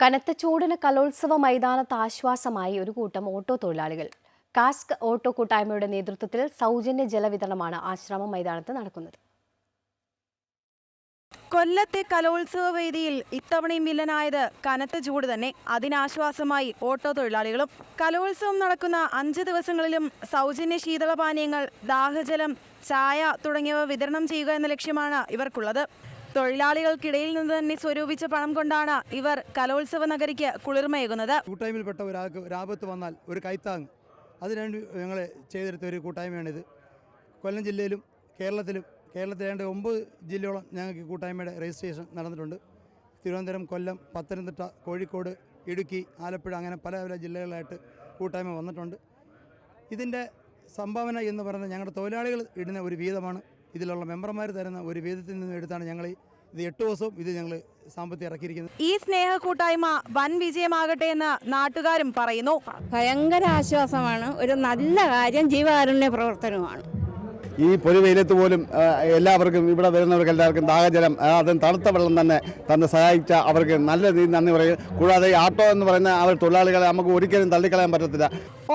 കനത്ത ചൂടിന് കലോത്സവ മൈതാനത്ത് ആശ്വാസമായി ഒരു കൂട്ടം ഓട്ടോ തൊഴിലാളികൾ. കാസ്ക് ഓട്ടോ കൂട്ടായ്മയുടെ നേതൃത്വത്തിൽ സൗജന്യ ജലവിതരണമാണ് ആശ്രമ മൈതാനത്ത് നടക്കുന്നത്. കൊല്ലത്തെ കലോത്സവ വേദിയിൽ ഇത്തവണയും വില്ലനായത് കനത്ത ചൂട് തന്നെ. അതിനാശ്വാസമായി ഓട്ടോ തൊഴിലാളികളും കലോത്സവം നടക്കുന്ന അഞ്ച് ദിവസങ്ങളിലും സൗജന്യ ശീതളപാനീയങ്ങൾ ദാഹജലം ചായ തുടങ്ങിയവ വിതരണം ചെയ്യുക എന്ന ലക്ഷ്യമാണ് ഇവർക്കുള്ളത്. തൊഴിലാളികൾക്കിടയിൽ നിന്ന് തന്നെ സ്വരൂപിച്ച പണം കൊണ്ടാണ് ഇവർ കലോത്സവ നഗരിക്ക് കുളിർമയേകുന്നത്. കൂട്ടായ്മയിൽപ്പെട്ട ഒരാൾക്ക് ഒരാപത്ത് വന്നാൽ ഒരു കൈത്താങ്. അതിനുവേണ്ടി ഞങ്ങൾ ചെയ്തെടുത്ത ഒരു കൂട്ടായ്മയാണിത്. കൊല്ലം ജില്ലയിലും കേരളത്തിലും കേരളത്തിലെ ഏതാണ്ട് ഒമ്പത് ജില്ലയോളം ഞങ്ങൾക്ക് കൂട്ടായ്മയുടെ രജിസ്ട്രേഷൻ നടന്നിട്ടുണ്ട്. തിരുവനന്തപുരം കൊല്ലം പത്തനംതിട്ട കോഴിക്കോട് ഇടുക്കി ആലപ്പുഴ അങ്ങനെ പല പല ജില്ലകളിലായിട്ട് കൂട്ടായ്മ വന്നിട്ടുണ്ട്. ഇതിന്റെ സംഭാവന എന്ന് പറയുന്നത് ഞങ്ങളുടെ തൊഴിലാളികൾ ഇടുന്ന ഒരു വീതമാണ്. ഇതിലുള്ള മെമ്പർമാർ തരുന്ന ഒരു വീതത്തിൽ നിന്ന് എടുത്താണ് ഞങ്ങൾ ഈ- ഇത് എട്ട് ദിവസവും ഇത് ഞങ്ങൾ സാമ്പത്തികം ഇറക്കിയിരിക്കുന്നത്. ഈ സ്നേഹ കൂട്ടായ്മ വൻ വിജയമാകട്ടെ എന്ന് നാട്ടുകാരും പറയുന്നു. ഭയങ്കര ആശ്വാസമാണ്. ഒരു നല്ല കാര്യം ജീവകാരുണ്യ പ്രവർത്തനവുമാണ് ഈ പൊരുവെയിലത്ത് പോലും എല്ലാവർക്കും ഇവിടെ വരുന്നവർക്ക് എല്ലാവർക്കും ദാഹജലം അതും തണുത്ത വെള്ളം തന്നെ തന്നെ സഹായിച്ച അവർക്ക് നല്ല രീതിയിൽ നന്ദി പറയും കൂടാതെ ഈ ആട്ടോ എന്ന് പറയുന്ന അവർ തൊഴിലാളികളെ നമുക്ക് ഒരിക്കലും തള്ളിക്കളയാൻ പറ്റത്തില്ല.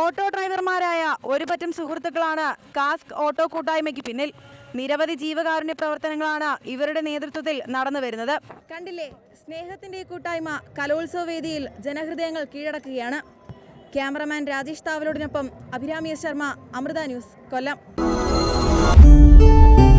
ഓട്ടോ ഡ്രൈവർമാരായ ഒരു പറ്റം സുഹൃത്തുക്കളാണ് കാസ്ക് ഓട്ടോ കൂട്ടായ്മയ്ക്ക് പിന്നിൽ. നിരവധി ജീവകാരുണ്യ പ്രവർത്തനങ്ങളാണ് ഇവരുടെ നേതൃത്വത്തിൽ നടന്നു വരുന്നത്. കണ്ടില്ലേ സ്നേഹത്തിന്റെ കൂട്ടായ്മ കലോത്സവ വേദിയിൽ ജനഹൃദയങ്ങൾ കീഴടക്കുകയാണ്. ക്യാമറമാൻ രാജേഷ് താവലോടിനൊപ്പം അഭിരാമിയ Sharma Amrita news Kollam. Thank you.